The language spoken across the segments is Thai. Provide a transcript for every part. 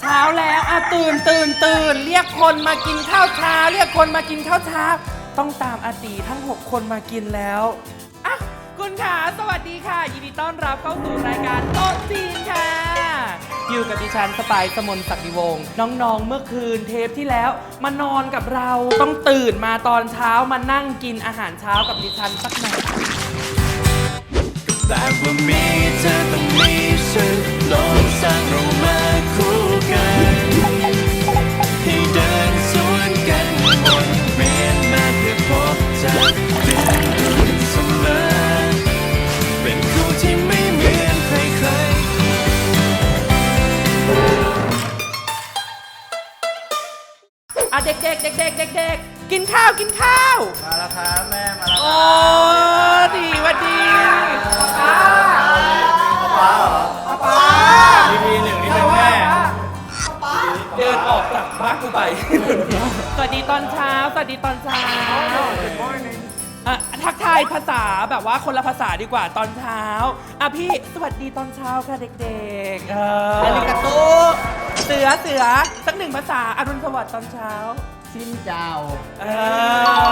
เช้าแล้วอะตื่นตื่นตื่นเรียกคนมากินข้าวเช้า เรียกคนมากินข้าวเช้า ต้องตามอาตีทั้ง 6 คนมากินแล้วอะคุณขาสวัสดีค่ะ ยินดีต้อนรับเข้าสู่รายการโต๊ะจีนค่ะ อยู่กับดิฉันสปายสมนศักดิวงศ์น้องๆ เมื่อคืนเทปที่แล้ว มานอนกับเราต้องตื่นมาตอนเช้ามานั่งกินอาหารเช้ากับดิฉันสักหน่อย แต่ว่ามีเธอต้องมีฉัน อะเด็กๆเด็กๆเด็กๆกินข้าวกินข้าว มาแล้วครับแม่มาแล้วโอ้ดีหวันดีทีหนึ่งนี่เป็นแม่เดินออกจากบ้านกูไป สวัสดีตอนเช้า สวัสดีตอนเช้าอะทักทายภาษาแบบว่าคนละภาษาดีกว่าตอนเช้า อะพี่สวัสดีตอนเช้าค่ะเด็กๆเอออาริกาโตเสือเสือสักหนึ่งภาษาอรุณสวัสดิ์ตอนเช้า สิ้นเจ้าเอ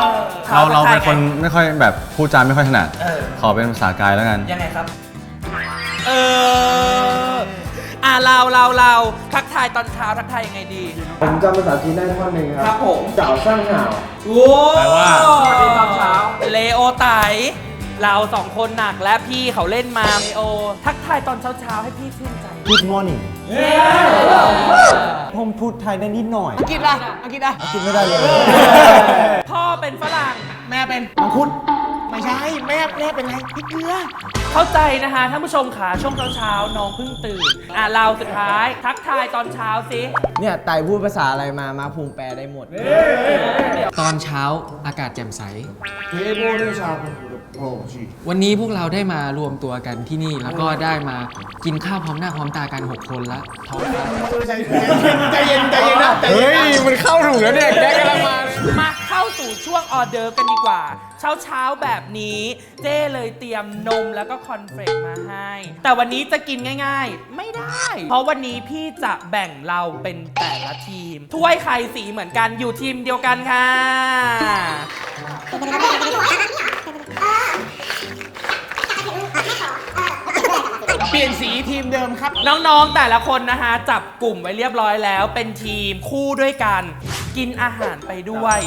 อเราเราเป็นคนทักทยไงไม่ค่อยแบบพูดจาไม่ค่อยถนัด เออ ขอเป็นภาษากายแล้วกัน ยังไงครับ เออ อะเราเราเราทักทายตอนเช้าทักทายยังไงดีผมจำภาษาจีนได้ท่อนหนึ่งคครัรับผมเจ้าสร้างห่าวโว้แปลว่า สวัสดีตอนเช้า เลโอไตเราสองคนหนักและพี่เขาเล่นมาเลโอ ทักทายตอนเช้าเช้าๆให้พี่ชื่นใจ Good morning ผมพูดไทยได้นิดหน่อยอังกฤษล่ะอังกฤษล่ะกินไม่ได้เลยพ่อเป็นฝรั่ง แม่เป็นมังคุดไม่ใช่แม่แม่เป็นไรพริกเกลือ เข้าใจนะคะท่านผู้ชมขาช่วงเช้าเช้าๆน้องเพิ่งตื่น อะเราสุดท้าย ทักทายตอนเช้าสิ เนี่ยไต่พูดภาษาอะไรมามาภูมิแปลได้หมด ตอนเช้าอากาศแจ่มใสวั นนี้พวกเราได้มารวมตัวกันที่นี่แล้วก็ได้มากินข้าวพร้อมหน้าพร้อมตากัน6คนละท้องฟ้าใจเย็นใจเย็นนะเฮ้ยมันเข้าถูกแล้วเนี่ยแกกำลังมา มาเข้าสู่ช่วงออเดอร์ฟกันดีกว่า เช้าเช้าๆแบบนี้ เจ้เลยเตรียมนมแล้วก็คอนเฟลกมาให้ แต่วันนี้จะกินง่ายๆ ไม่ได้ เพราะวันนี้พี่จะแบ่งเราเป็นแต่ละทีม ถ้วยใครสีเหมือนกันอยู่ทีมเดียวกันค่ะ เป ลี่ยนสีทีมเดิมครับ น้องๆ แต่ละคนนะคะ จับกลุ่มไว้เรียบร้อยแล้ว เป็นทีมคู่ด้วยกัน กินอาหารไปด้วย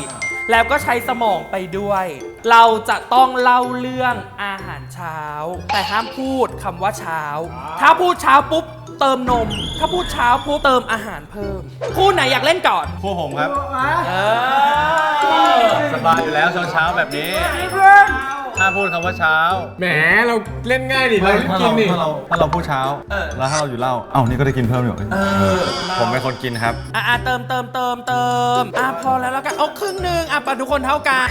แล้วก็ใช้สมองไปด้วย เราจะต้องเล่าเรื่องอาหารเช้า แต่ห้ามพูดคำว่าเช้า ถ้าพูดเช้าปุ๊บเติมนม ถ้าพูดเช้าปุ๊บเติมอาหารเพิ่ม คู่ไหนอยากเล่นก่อน คู่ผมครับ เออ สบายอยู่แล้วเช้าๆแบบนี้ ถ้าพูดคำว่าเช้าแหมเราเล่นง่ายดิเราถ้ากิเรานดิ ถ้าเราถ้าเราพูดเช้า แล้วถ้าเราอยู่เหล้าเอ้านี่ก็ได้กินเพิ่มอยู่ผมเป็นคนกินครับ อะอะเติมเติมเติมเติมอะพอแล้วแล้วกันเอาครึ่งหนึ่งอะปะทุกคนเท่ากัน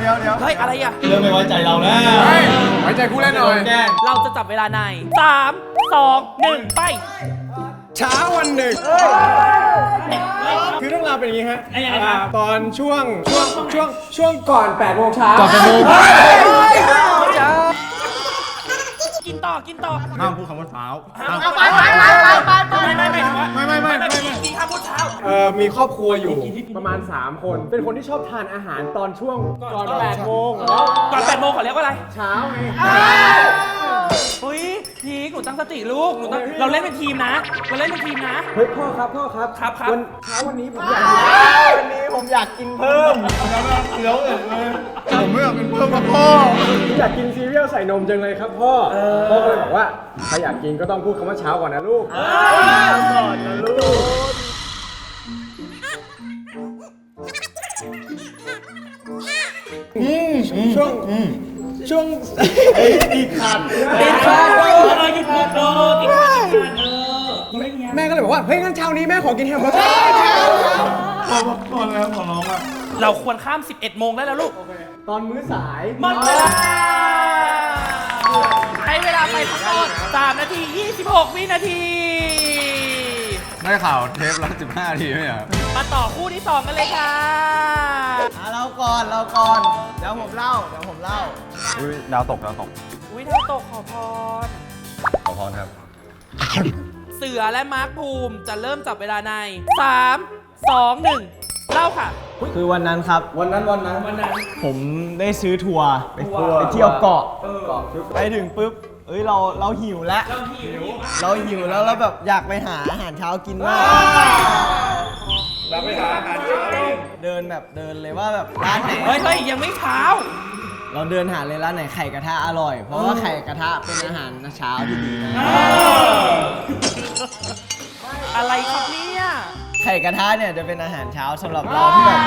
เดี๋ยวเดี๋ยวเดี๋ยวเฮ้ย อะไรอะ เริ่มไม่ไว้ใจเราแล้วเฮ้ยไว้ใจกูเล่นหน่อยเราจะจับเวลาในสามสองหนึ่งไป เช้าวันหนึ่งคือเรื่องราวเป็นอย่างนี้ฮะยังไงครับอ่าตอนช่วงช่วงช่วงช่วงก่อน8โมงเช้า ก่อนแปดโมง กินต่อกินต่อห้ามพูดคำว่าเช้าไปไปไปไปไปไม่ไม่ไม่ไม่ไม่ไม่ไม่ไม่ไม่กินข้าวพูดเช้าเอ่อมีครอบครัวอยู่ประมาณ 3 คน เป็นคนที่ชอบทานอาหารตอนช่วงก่อนก่อน8โมงก่อนแปดโมงเขาเรียกว่าอะไร เช้าไงเฮ้ยพีคหนูตั้งสติลูกหนูตั้งเราเล่นเป็นทีมนะเราเล่นเป็นทีมนะเฮ้ยพ่อครับพ่อครับครับครับวันเช้าวันนี้ผมอยากวันนี้ผมอยากกินเพิ่ม ผมไม่อยากเป็นเพิ่มกับพ่อผมอยากกินซีเรียลใส่นมจังเลยครับพ่อ พ่อก็เลยบอกว่าถ้าอยากกินก็ต้องพูดคำว่าเช้าก่อนนะลูก ก่อนนะลูก ช่วงช่วงติดข้าวเออหยุดมุกเออติดข้าวติดข้าวเออเขาเล่นเงี้ยแม่ก็เลยบอกว่าเฮ้ยงั้นเช้านี้แม่ขอกินแฮมเบอร์เกอร์ พอแล้วขอร้องอะ เราควรข้าม 11 โมงได้แล้วลูก ตอนมื้อสายหมดเวลาให้เวลาไปทั้งหมด3นาที 26 วินาที ได้ข่าวเทปละ15ทีไหมอะมาต่อคู่ที่สองกันเลยค่ะอะเราก่อนเราก่อนเดี๋ยวผมเล่าเดี๋ยวผมเล่าอุ้ยดาวตกดาวตกอุ้ยดาวตกขอพร ขอพรครับ เสือและมาร์คภูมิจะเริ่มจับเวลาใน 3 2 1 เล่าค่ะ คือวันนั้นครับ วันนั้นวันนั้นวันนั้น ผมได้ซื้อทัวร์ไปไปเที่ยวเกาะไปถึงปุ๊บเอ้ยเราเราหิวแล้ว เราหิว เราหิวแล้วเราแบบอยากไปหาอาหารเช้ากินมากเราไปหาอาหารเช้าเดินแบบเดินเลยว่าแบบร้านไหนเฮ้ยเฮ้ยยังไม่เช้า เราเดินหาเลยร้านไหนไข่กระทะอร่อย เพราะว่าไข่กระทะเป็นอาหารเช้าที่ดีนะอะไรครับเนี่ย ไข่กระทะเนี่ยจะเป็นอาหารเช้าสำหรับเราที่แบบ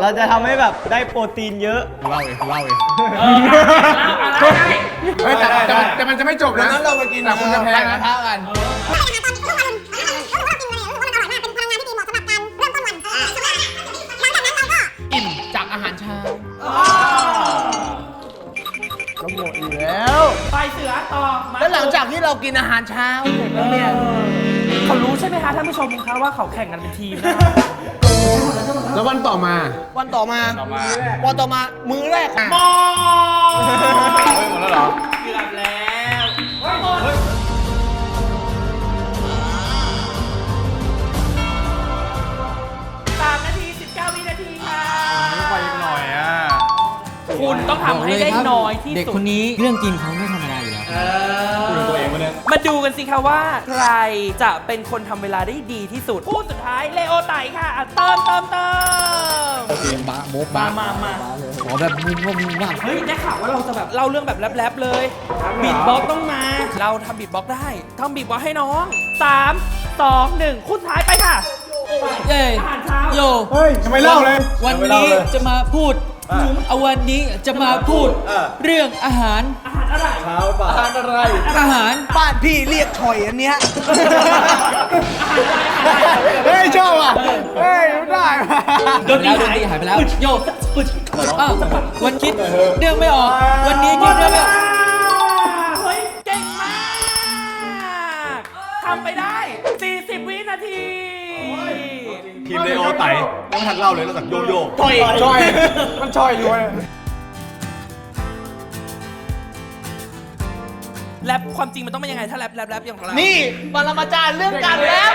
เราจะทำให้แบบได้โปรตีนเยอะ เล่าเองเล่าเองเอออะไรเฮ้ยแต่แต่มันแต่มันจะไม่จบนะ งั้นเราไปกินแต่คุณจะแพ้นะกัน ก็หมดอีกแล้วไปเสือต่อมาแล้วหลังจากที่เรากินอาหารเช้าเสร็จแล้วเนี่ยเขารู้ใช่ไหมคะท่านผู้ชมคะว่าเขาแข่งกันเป็นทีมนะแล้ววันต่อมา วันต่อมา วันต่อมา มื้อแรกอะมองเฮ้ยหมดแล้วเหรอ คุณต้องทำให้ได้น้อยที่เด็กสุดคนนี้เรื่องกินเขาไม่ธรรมดาอยู่แล้ว พูดถึงตัวเองวะเนี่ย มาดูกันสิคะว่าใครจะเป็นคนทำเวลาได้ดีที่สุดคู่สุดท้ายเลโอไตค่ะอะเติมเติมเติม บ้าโบ๊ะมาบ้ามามา ขอแบบมุมว่ามุมว่าเฮ้ยได้ข่าวว่าเราจะแบบเล่าเรื่องแบบแรปๆเลยบีทบ็อกซ์ต้องมา เราทำบีทบ็อกซ์ได้ทำบีทบ็อกซ์ให้น้อง3 2 1คู่สุดท้ายไปค่ะ เย้อาหารเช้า โยเฮ้ยทำไมเล่าเลยวันนี้จะมาพูด เอาวันนี้จะมาพูดเรื่องอาหารอาหารอะไรเช้าป่ะอาหารอะไร อาหารบ้านพี่เรียกถอยอันเนี้ย เฮ้ยชอบอะ เฮ้ยไม่ได้ว่ะโดนแล้วดนตรีหายไปแล้วโยอ้าววันคิดเรื่องไม่ออก วันนี้คิดเรื่องไม่ออก เฮ้ย เก่งมาก ทำไปได้ เลโอไต่ยังไม่ทันเล่าเลยนอกจากโยโย่ชอยชอย มันชอยอยู่เลยแรปความจริงมันต้องเป็นยังไงถ้าแรปแรปแรปอย่างของเรานี่ปรมาจารย์เรื่องการแรป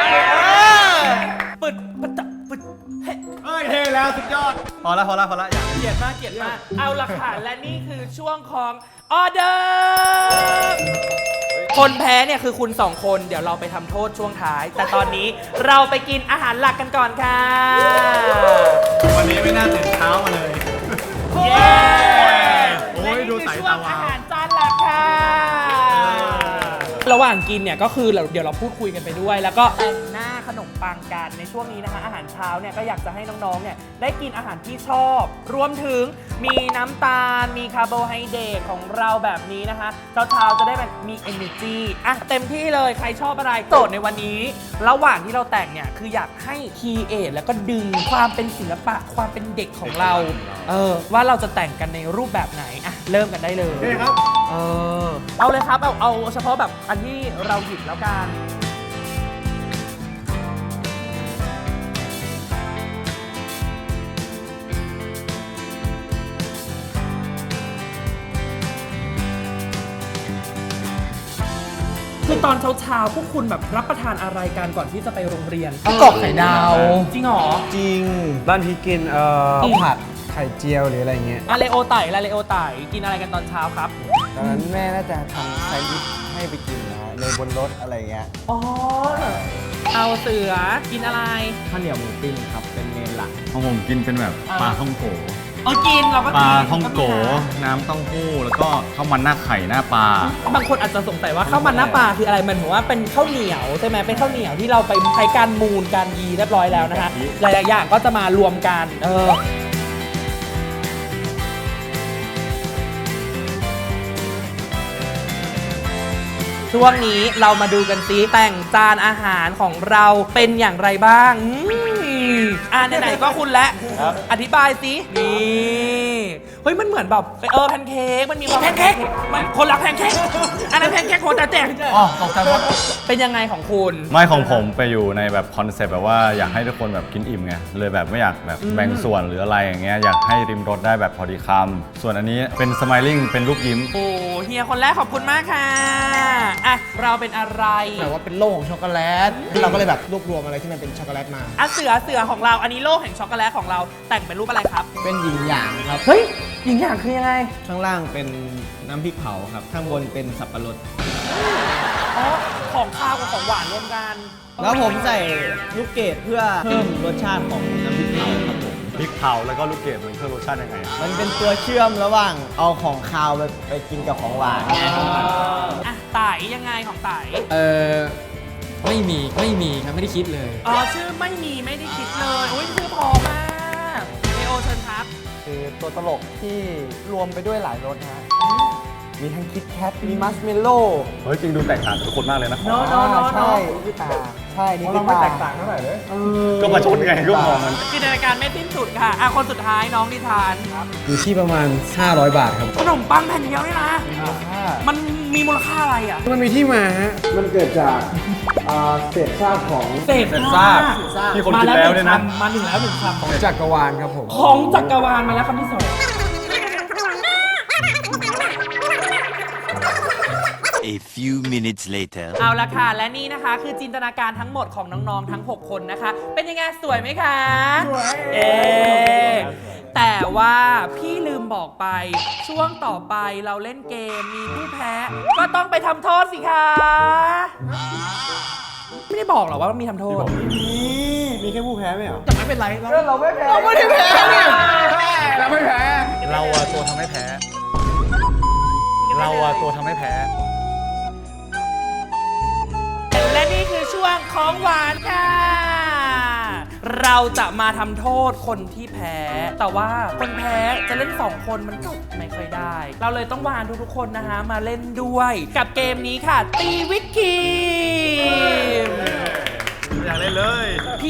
ปึดปึดตะปึดเฮ้เฮ้ยเท่แล้วสุดยอด พอละพอละพอละอยากเกลียดมากเกลียดมาก เอาละค่ะและนี่คือช่วงของออเดอร์ คนแพ้เนี่ยคือคุณสองคน เดี๋ยวเราไปทำโทษช่วงท้าย แต่ตอนนี้เราไปกินอาหารหลักกันก่อนค่ะ วันนี้ไม่น่าตื่นเช้ามาเลย เย้โอ้ยดูสายตาวาวอาหารจานหลักค่ะ ระหว่างกินเนี่ยก็คือเราเดี๋ยวเราพูดคุยกันไปด้วย แล้วก็แต่งหน้าขนมปังกันในช่วงนี้นะคะอาหารเช้าเนี่ยก็อยากจะให้น้องๆเนี่ยได้กินอาหารที่ชอบ รวมถึงมีน้ำตาล มีคาร์โบไฮเดรตของเราแบบนี้นะคะเช้าๆจะได้แบบมี energy อะเต็มที่เลยใครชอบอะไรโจทย์ในวันนี้ ระหว่างที่เราแต่งเนี่ยคืออยากให้คีเอทแล้วก็ดึงความเป็นศิลปะความเป็นเด็กของเราเออว่าเราจะแต่งกันในรูปแบบไหนอะ เริ่มกันได้เลยนี่ครับ เออเอาเลยครับเอาเอาเฉพาะแบบอันที่เราหยิบแล้วกันคือตอนเช้าๆพวกคุณแบบรับประทานอะไรกันก่อนที่จะไปโรงเรียน กรอกไข่ดาว จริงเหรอ จริง บ้านพี่กินเอ่ออืมผัดไข่เจียวหรืออะไรเงี้ยอะเลโอไต่ละเลโอไต่กินอะไรกันตอนเช้าครับ ตอนนั้นแม่น่าจะทำแซนด์วิชให้ไปกินนะในบนรถอะไรเงี้ย อ๋อเอาเสือกินอะไร ข้าวเหนียวหมูปิ้งครับ เป็นเมนหลัก ของผมกินเป็นแบบปลาท่องโกเออกินเราก็ปกิลานท่องโก น้ำเต้าหู้แล้วก็ข้าวมันหน้าไข่หน้าปลา บางคนอาจจะสงสัยว่าข้าวมันหน้าปลาคืออะไรมันเหมือนว่าเป็นข้าวเหนียวใช่ไหมเป็นข้าวเหนียวที่เราไปใช้การมูลการยีเรียบร้อยแล้วนะคะหลายๆอย่างก็จะมารวมกันเออ ช่วงนี้เรามาดูกันซิแต่งจานอาหารของเราเป็นอย่างไรบ้างอืมอ่าไหนๆก็คุณแล้วอธิบายสินี่เฮ้ยมันเหมือนแบบเออแพนเค้กมันมีความแพนเค้กมันคนละแพนเค้กอันนั้นแพนเค้กโคตรแจกอ๋อตกใจหมดเป็นยังไงของคุณ ไม่ของผมไปอยู่ในแบบคอนเซปต์แบบว่าอยากให้ทุกคนแบบกินอิ่มไงเลยแบบไม่อยากแบบแบ่งส่วนหรืออะไรอย่างเงี้ยอยากให้ริมรสได้แบบพอดีคำส่วนอันนี้เป็นส m ม l ลิ n งเป็นรูปยิ้ม โอ้เฮียคนแรกขอบคุณมากค่ะอะ เราเป็นอะไรแต่ว่าเป็นโลกของช็อกโกแลต เราก็เลยแบบรวบรวมอะไรที่มันเป็นช็อกโกแลตมา อะเสือเสือของเรา อันนี้โลกแห่งช็อกโกแลตของเราแต่งเป็นรูปอะไรครับ เป็นหยินหยางครับ เฮ้ยหญิงอย่างคือยังไง ข้างล่างเป็นน้ำพริกเผาครับ ข้างบนเป็นสับปะรด อ๋อ ของข้าวกับของหวานรวมกัน แล้วผมใส่ลูกเกดเพื่อเพิ่มรสชาติของน้ำพริกเผาครับผม พริกเผาแล้วก็ลูกเกดเหมือนเพิ่มรสชาติยังไงมันเป็นตัวเชื่อมระหว่างเอาของคาวไปไปกินกับของหวานไงอะไต่ยังไงของไต่เออไม่มีไม่มีครับไม่ได้คิดเลย อ๋อชื่อไม่มีไม่ได้คิดเลยอุ้ยชื่อพอมากเลโอเชิญครับ คือตัวตลกที่รวมไปด้วยหลายรสนะฮะมีทั้งคิดแคทมีมัสเมลโล่เฮ้ยจริงดูแตกต่างจากทุกคนมากเลยนะ เนาะเนาะเนาะใช่เนาะนี่คือตาใช่ นี่ของคืเราอไม่ตาแตกต่างเท่าไหร่เลยก็มาชนไงก็มองมัน จินตนาการไม่สิ้นสุดค่ะ อะ คนสุดท้ายน้องนิทานอยู่ที่ประมาณ 500 บาทครับขนมปังแผ่นเดียวเนี่ยนะมันมีมูลค่าอะไรอะมันมีที่มาฮะ มันเกิดจากอ่าเศษซากของเศษซากที่คนกินแล้วเนี่ยนะ มาหนึ่งแล้วหนึ่งคำของจักรวาลครับผม ของจักรวาลมาแล้วคำที่สอง A few minutes later เอาละค่ะ และนี่นะคะ คือจินตนาการทั้งหมดของน้องๆทั้ง 6 คนนะคะ เป็นยังไงสวยไหมคะสวยเอ๊แต่ว่าพี่ลืมบอกไปช่วงต่อไปเราเล่นเกมมีผู้แพ้ ก็ต้องไปทำโทษสิคะไม่ได้บอกหรอว่ามีทำโทษมีแค่ผู้แพ้ไหมเหรอแต่ไม่เป็นไรเราเราไม่แพ้เราไม่ได้แพ้เนี่ยเราไม่แพ้ เราอะตัวทำให้แพ้ เราอะตัวทำให้แพ้ ช่วงของหวานค่ะ เราจะมาทำโทษคนที่แพ้ แต่ว่าคนแพ้จะเล่น2คนมันก็ไม่ค่อยได้ เราเลยต้องวานทุกๆคนนะคะ มาเล่นด้วย กับเกมนี้ค่ะ ตีวิกคี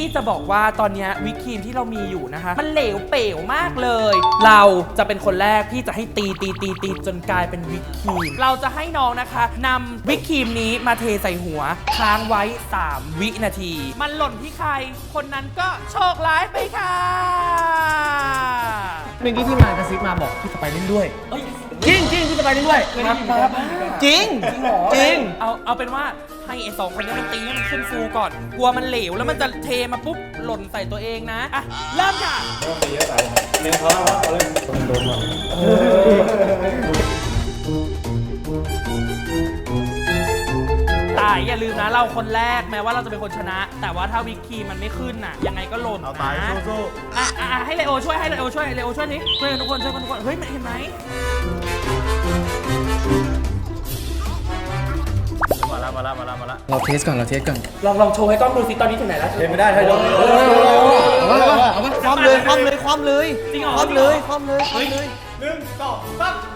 พี่จะบอกว่าตอนเนี้ยวิปครีมที่เรามีอยู่นะคะ มันเหลวเป๋วมากเลย เราจะเป็นคนแรกพี่จะให้ตีตีตีตีจนกลายเป็นวิปครีม เราจะให้น้องนะคะนำวิปครีมนี้มาเทใส่หัวค้างไว้ 3 วินาที มันหล่นที่ใคร คนนั้นก็โชคร้ายไปค่ะเมื่อกี้ที่มากระซิบมาบอกพี่สไปเล่นด้วยเอ้ยจริงจริงพี่สไปเล่นด้วยครับมาบ้าจริงจริง เอาเอาเป็นว่า ให้ไอ้สองคนนี้มันตีให้มันขึ้นฟูก่อน กลัวมันเหลวแล้วมันจะเทมาปุ๊บหล่นใส่ตัวเองนะอะเริ่มค่ะตายอย่าลืมนะเราคนแรกแม้ว่าเราจะเป็นคนชนะ แต่ว่าถ้าวิกคีมันไม่ขึ้นน่ะ ยังไงก็หล่นเอาตายนะสู้อะอะอะให้เลโอช่วยให้เลโอช่วยเลโอช่วยนี้ช่วยกันทุกคนช่วยกันทุกคนเฮ้ยมันเห็นไหม มาละมาละมาละมาละเราเทสก่อนเราเทสก่อนลองลองโชว์ให้กล้องดูสิตอนนี้ถึงไหนแล้วเล่นไม่ได้ถ้ายกเอาวะเอาวะเอาวะความเลยความเลยความเลยจริงเหรอความเลยความเลยความเลย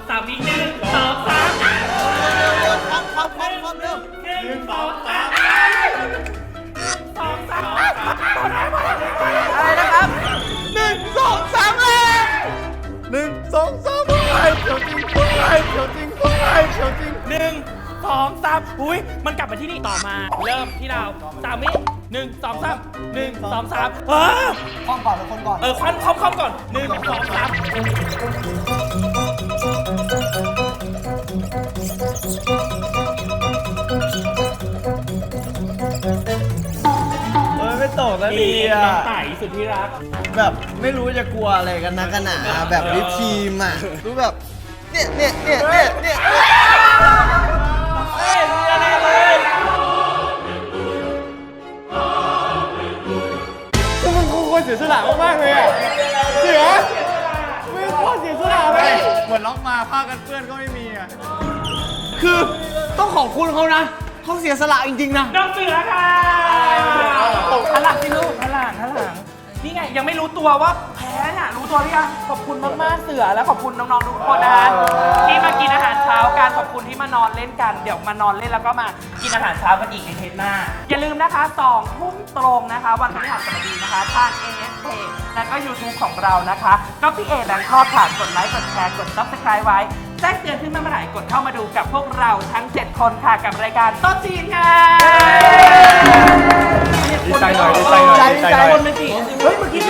สามวิหนึ่งสองสามความความความความเร็วหนึ่งสองสามสองสามอะไรนะครับหนึ่งสองสามเลยหนึ่งสองสามไอ้เขียวจริงไอ้เขียวจริงไอ้เขียวจริงหนึ่ง สองสามอุ้ยมันกลับมาที่นี่ต่อมา เริ่มที่เราสามวิหนึ่งสองสามหนึ่งสองสามเออห้องก่อนเป็นคนก่อน เออควันคอมคอมก่อนหนึ่งสองสามเออไม่ตกแล้วมีดีอะน้องไต่สุดที่รัก แบบไม่รู้จะกลัวอะไรกันนะกันหนาแบบวิปครีมอะ รู้แบบ เนี่ยเนี่ยเนี่ยเนี่ยเนี่ย สียสละมากๆเลยอะเสือไม่ควรเสียสละเลย เหมือนล็อกมาผ้ากันเปื้อนก็ไม่มีอะ คือต้องขอบคุณเขานะเขาเสียสละจริงๆนะน้องเสือค่ะหันหลังสิลูกหันหลังหันหลังนี่ไงยังไม่รู้ตัวว่า แพ้เนี่ยรู้ตัวหรือยังขอบคุณมากๆเสือและขอบคุณน้องๆทุกคนนะคะที่มากินอาหารเช้ากันขอบคุณที่มานอนเล่นกันเดี๋ยวมานอนเล่นแล้วก็มากินอาหารเช้ากันอีกในเทปหน้า อย่าลืมนะคะ2ทุ่มตรงนะคะ วันพฤหัสบดีนะคะทาง AS p a y แล้วก็ YouTube ของเรานะคะก็พี่เอแบงคอกค่ะกดไลค์กดแชร์กด Subscribe ไว้แจ้งเตือนขึ้นมาเมื่อไหร่กดเข้ามาดูกับพวกเราทั้ง 7 คนค่ะกับรายการโต๊ะจีนค่ะดีใจหน่อยดีใจหน่อยดีใจหน่อยคนเป็นจีนเฮ้ยเมื่อกี้